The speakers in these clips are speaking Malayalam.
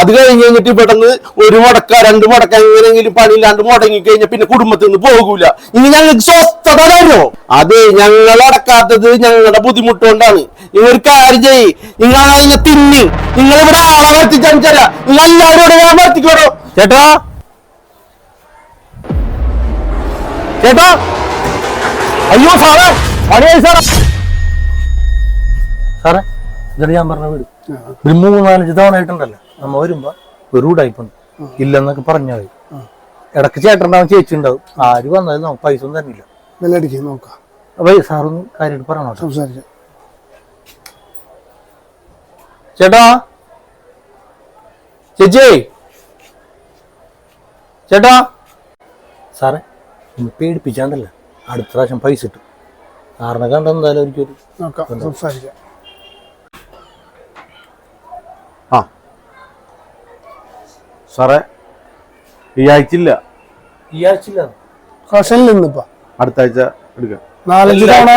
അത് കഴിഞ്ഞ് കഴിഞ്ഞിട്ട് ഇവിടുന്ന് ഒരു മുടക്ക രണ്ട് മുടക്ക എങ്ങനെയെങ്കിലും പണിയില്ലാണ്ട് മുടങ്ങി കഴിഞ്ഞാൽ പിന്നെ കുടുംബത്തിൽ നിന്ന് പോകൂല. ഇനി ഞങ്ങൾക്ക് സ്വസ്ഥത തരുമോ അതെ ഞങ്ങൾ അടക്കാത്തത് ഞങ്ങളുടെ ബുദ്ധിമുട്ട് കൊണ്ടാണ് നിങ്ങൾ കാര്യം ചെയ്യ്. നിങ്ങൾ അതിനെ തിന്നി. നിങ്ങൾ ഇവിടെ ആളെ വർത്തിച്ചല്ല നിങ്ങൾ എല്ലാവരും ഞാൻ വർത്തിക്കോടോ ചേട്ടാ. ചേട്ടാ. അയ്യോ സാറേ. സാറേ. സാറേ. ഇതാണ് ഞാൻ പറഞ്ഞ വീട് ഒരു മൂന്നാലഞ്ച് തവണ ആയിട്ടുണ്ടല്ലോ നമ്മ വരുമ്പോ ഒരു ടൈപ്പുണ്ട് ഇല്ലെന്നൊക്കെ പറഞ്ഞാൽ മതി. ഇടയ്ക്ക് ചേട്ടനുണ്ടാവും ചേച്ചി ഉണ്ടാവും ആര് വന്നാലും നമുക്ക് പൈസ ഒന്നും തരുന്നില്ല വിലടിക്ക് നോക്കാം. അപ്പൊ സാറൊന്ന് കാര്യമായിട്ട് പറയണോ. സംസാരിക്കാം. ചേട്ടാ? ചേച്ചി? ചേട്ടാ? സാറേ ഒന്ന് പേടിപ്പിച്ചാണ്ടല്ല? അടുത്ത പ്രാവശ്യം പൈസ കിട്ടും. സാറിനെ കണ്ടെന്തായാലും ഒരിക്കലും സംസാരിക്കാം. സാറേ ഈ ആഴ്ച ഇല്ല ഈ ആഴ്ചയില്ല. കഷനിൽ നിന്നിപ്പോ അടുത്ത ആഴ്ച എടുക്കാം. നാലഞ്ച് തവണ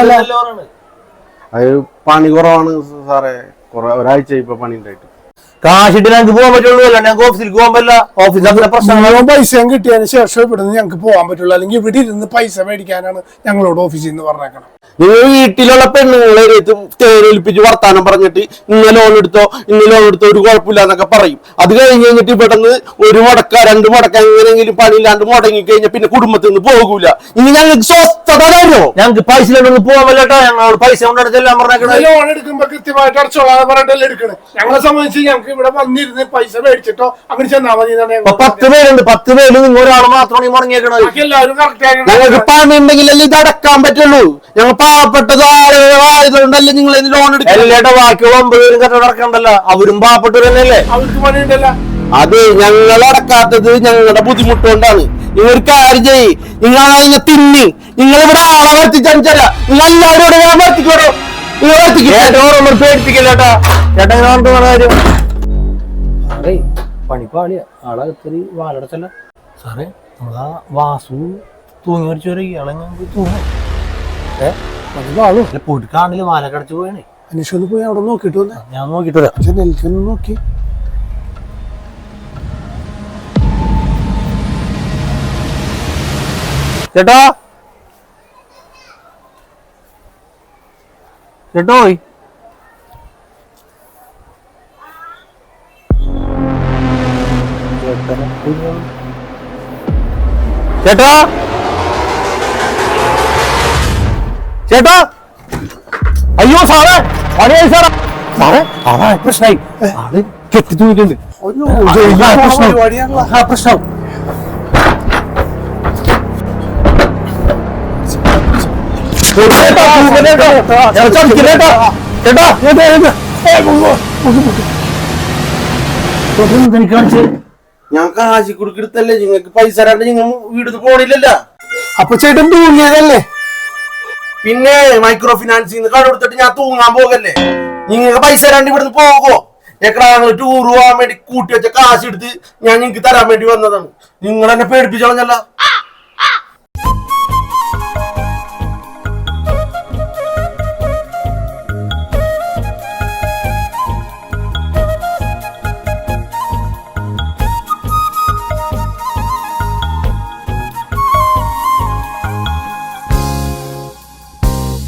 അത് പണി കുറവാണ് സാറേ. കുറെ ഒരാഴ്ച ഇപ്പൊ പണി ഉണ്ടായിട്ട്. കാശിട്ട് ഞങ്ങൾക്ക് പോകാൻ പറ്റുള്ളൂ അല്ല ഞങ്ങൾക്ക് ഓഫീസിലേക്ക് പോകാൻ പറ്റില്ല. ഓഫീസിൽ അങ്ങനെ പ്രശ്നങ്ങൾ പൈസ കിട്ടിയതിന് ശേഷം ഇവിടുന്ന് ഞങ്ങൾക്ക് പോകാൻ പറ്റുള്ളൂ. അല്ലെങ്കിൽ ഇവിടെ ഇരുന്ന് പൈസ മേടിക്കാനാണ് ഞങ്ങളോട് ഓഫീസിൽ നിന്ന് പറഞ്ഞേക്കണം നിങ്ങൾ വീട്ടിലുള്ള പെണ്ണുങ്ങളെ എടുത്ത് തേനേൽപ്പിച്ച് വർത്താനം പറഞ്ഞിട്ട് ഇന്ന ലോൺ എടുത്തോ ഇന്ന ലോൺ എടുത്തോ ഒരു കുഴപ്പമില്ല എന്നൊക്കെ പറയും. അത് കഴിഞ്ഞ് കഴിഞ്ഞിട്ട് ഇവിടുന്ന് ഒരു മുടക്ക രണ്ട് മുടക്ക എങ്ങനെയെങ്കിലും പണിയില്ലാണ്ട് മുടങ്ങി കഴിഞ്ഞാൽ പിന്നെ കുടുംബത്തിൽ നിന്ന് പോകൂല. ഇനി ഞങ്ങൾക്ക് സ്വസ്ഥത തരുമോ ഞങ്ങൾക്ക് പൈസ ഇല്ലാണ്ടൊന്നും പോകാൻ പറ്റില്ല ഞങ്ങളോട് പൈസ കൊണ്ടെടുത്തെല്ലാം പറഞ്ഞേക്കണേ ലോൺ എടുക്കുമ്പോ കൃത്യമായിട്ട് അടച്ചോളാന്ന് പറഞ്ഞിട്ടല്ലേ എടുക്കണേ. ഞങ്ങളെ സംബന്ധിച്ച് ഞങ്ങൾക്ക് ഇവിടെ വന്നിരുന്ന് പൈസ മേടിച്ചിട്ടോ? അങ്ങനെ ചെന്നാ മതി പത്ത് പേരുണ്ട്. പത്ത് പേര് നിങ്ങൾ ഒരാൾ മാത്രമാണ് ഈ മുടങ്ങിയേക്കണത്. എല്ലാവരും ഞങ്ങൾക്ക് ആയിട്ട് പണി ഉണ്ടെങ്കിലല്ലേ ഇത് അടക്കാൻ പറ്റുള്ളൂ. ഞങ്ങൾ പാവപ്പെട്ടത് ആയതുകൊണ്ടല്ലേ നിങ്ങൾ ലോൺ എടുക്കും ബാക്കിയുള്ള ഒമ്പത് പേരും നടക്കണ്ടല്ലോ അവരും പാവപ്പെട്ടവർ തന്നെയല്ലേ? അവർക്ക് പണിയുണ്ടല്ലോ. അത് ഞങ്ങൾ അടക്കാത്തത് ഞങ്ങളുടെ ബുദ്ധിമുട്ട് കൊണ്ടാണ് നിങ്ങൾ ഒരു കാര്യം ചെയ്യ്. നിങ്ങൾ അതിനെ തിന്നി. നിങ്ങൾ ഇവിടെ ആളെ വർത്തിച്ചല്ല നിങ്ങൾ എല്ലാവരും ഇവിടെ ഞാൻ വർത്തിക്കോടോ നിങ്ങൾ വർത്തിക്കോ ചേട്ടനോട് പേടിപ്പിക്കില്ല ചേട്ടാ ഇങ്ങനെ കാര്യം. പണിപ്പാളിയ ആളകത്തൊരു വാലടച്ചല്ല. സാറേ നമ്മളാ വാസു തൂങ്ങി മരിച്ചു വരെ ഇയാളെങ്ങനെ തൂങ്ങി. ഏ മനസ്സിലാവും വാല പോയിട്ട് കാണില്ല വാലക്കടച്ച് പോയണേ. അന്വേഷണം ഒന്ന് പോയി അവിടെ നോക്കിയിട്ട് വന്നേ. ഞാൻ നോക്കിട്ട് വരാം. പക്ഷെ നെൽക്കൊന്ന് നോക്കി. ചേട്ടാ? ചേട്ടോയ് ചേട്ടാ? ചേട്ടാ? അയ്യോ സാറേ. പണിയായി സാറേ. സാറേ അതാ പ്രശ്നമായി ആൾ കെട്ടി തൂങ്ങിട്ടുണ്ട് ആ, പ്രശ്നം പ്രശ്നം ചേട്ടാ, ചേട്ടാ, എനിക്ക് കാണിച്ചേ? ഞാൻ കാശി കുടുക്കെടുത്തല്ലേ നിങ്ങൾക്ക് പൈസ തരാണ്ട് നിങ്ങൾ വീട് പോണില്ലല്ലോ. അപ്പൊ ചേട്ടൻ തൂങ്ങിയതല്ലേ? പിന്നെ മൈക്രോ ഫിനാൻസിൽ നിന്ന് കട കൊടുത്തിട്ട് ഞാൻ തൂങ്ങാൻ പോകല്ലേ? നിങ്ങൾക്ക് പൈസ തരാണ്ട് ഇവിടുന്ന് പോകോ. എക്കടാ ഞങ്ങൾ ടൂർ പോകാൻ വേണ്ടി കൂട്ടി വെച്ച കാശ് എടുത്ത് ഞാൻ നിങ്ങൾക്ക് തരാൻ വേണ്ടി വന്നതാണ്. നിങ്ങൾ എന്നെ പേടിപ്പിച്ചോളഞ്ഞല്ല.